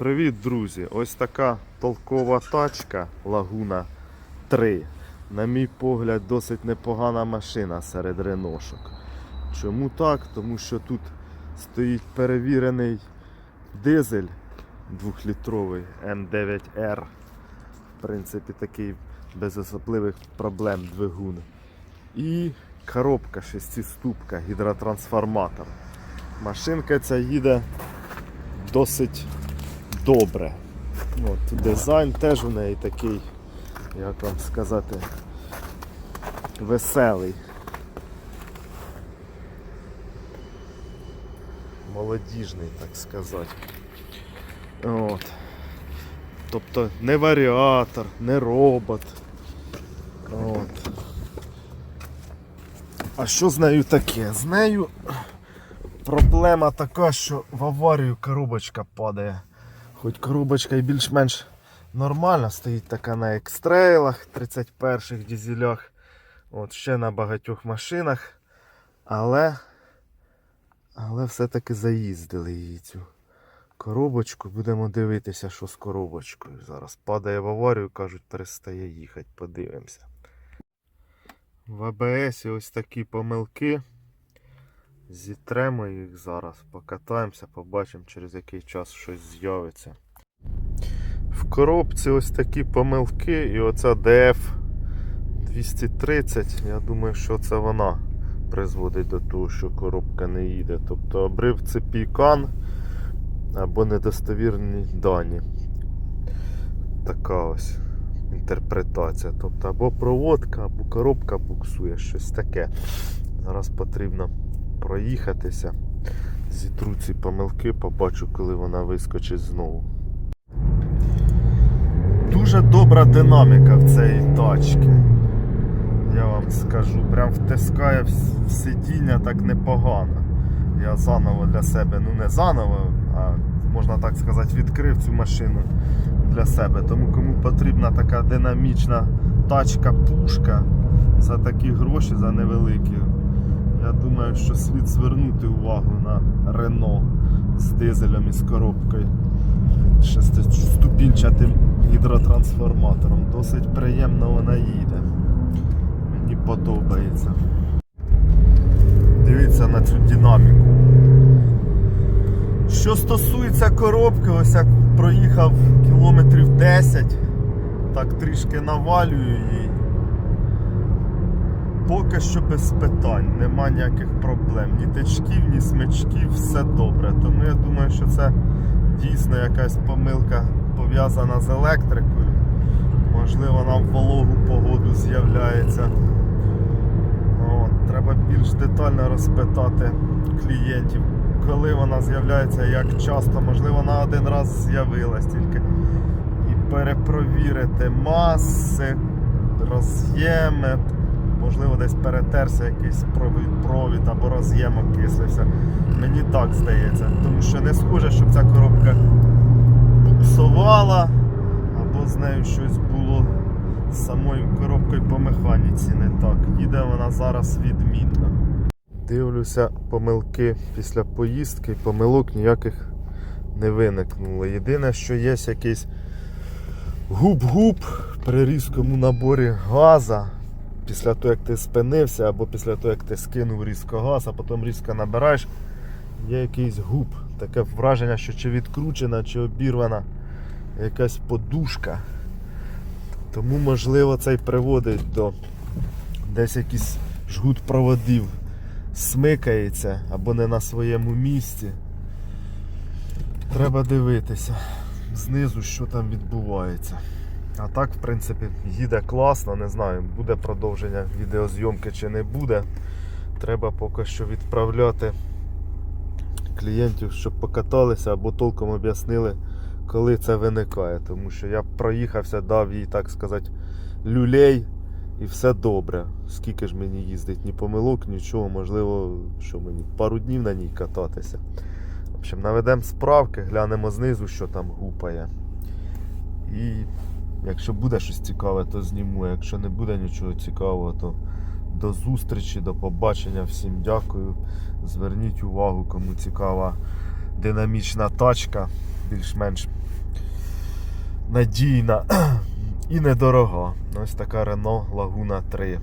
Привіт, друзі! Ось така толкова тачка Лагуна 3. На мій погляд, досить непогана машина серед реношок. Чому так? Тому що тут стоїть перевірений дизель 2-літровий М9R. В принципі, такий без особливих проблем двигун. І коробка шестиступка, гідротрансформатор. Машинка ця їде досить добре. От, дизайн теж у неї такий, як вам сказати, веселий. Молодіжний, так сказати. От. Тобто не варіатор, не робот. От. А що з нею таке? З нею проблема така, що в аварію коробочка падає. Хоч коробочка і більш-менш нормальна, стоїть така на екстрейлах 31-х дізелях, от ще на багатьох машинах. Але, але все-таки заїздили її цю коробочку. Будемо дивитися, що з коробочкою. Зараз падає в аварію, кажуть, перестає їхати. Подивимося. В АБС ось такі помилки. Зітремо їх зараз, покатаємося, побачимо через який час щось з'явиться. В коробці ось такі помилки, і оця DF 230, я думаю, що це вона призводить до того, що коробка не їде. Тобто обрив цепі кан або недостовірні дані. Така ось інтерпретація. Тобто або проводка, або коробка буксує, щось таке. Зараз потрібно проїхатися. Зітру ці помилки, побачу, коли вона вискочить знову. Дуже добра динаміка в цієї тачки. Я вам скажу, прям втискає в сидіння так непогано. Я заново для себе, ну не заново, а можна так сказати, відкрив цю машину для себе. Тому кому потрібна така динамічна тачка-пушка за такі гроші, за невеликі. Я думаю, що слід звернути увагу на Рено з дизелем і з коробкою шестиступінчатим гідротрансформатором. Досить приємно вона їде. Мені подобається. Дивіться на цю динаміку. Що стосується коробки, ось як проїхав кілометрів 10, так трішки навалюю її. Поки що без питань, нема ніяких проблем. Ні течків, ні смичків, все добре. Тому я думаю, що це дійсно якась помилка пов'язана з електрикою. Можливо, в вологу погоду з'являється. Треба більш детально розпитати клієнтів, коли вона з'являється, як часто, можливо, вона один раз з'явилась тільки. І перепровірити маси, роз'єми, можливо, десь перетерся якийсь провід, або роз'єм окислився. Мені так здається, тому що не схоже, щоб ця коробка буксувала, або з нею щось було з самою коробкою по механіці не так. Їде вона зараз відмінно. Дивлюся помилки після поїздки, помилок ніяких не виникнуло. Єдине, що є якийсь губ-губ при різкому наборі газа. Після того, як ти спинився, або після того, як ти скинув різко газ, а потім різко набираєш, є якийсь губ. Таке враження, що чи відкручена, чи обірвана якась подушка. Тому, можливо, це й приводить до десь якийсь жгут проводів смикається або не на своєму місці. Треба дивитися знизу, що там відбувається. А так, в принципі, їде класно, не знаю, буде продовження відеозйомки чи не буде. Треба поки що відправляти клієнтів, щоб покаталися або толком об'яснили, коли це виникає. Тому що я проїхався, дав їй, так сказати, люлей і все добре. Скільки ж мені їздить, ні помилок, нічого, можливо, що мені пару днів на ній кататися. В общем, наведемо справки, глянемо знизу, що там гупає. І якщо буде щось цікаве, то зніму. Якщо не буде нічого цікавого, то до зустрічі, до побачення. Всім дякую. Зверніть увагу, кому цікава динамічна тачка, більш-менш надійна і недорога. Ось така Renault Laguna 3.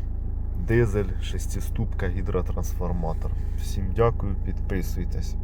Дизель, шестиступка, гідротрансформатор. Всім дякую, підписуйтесь.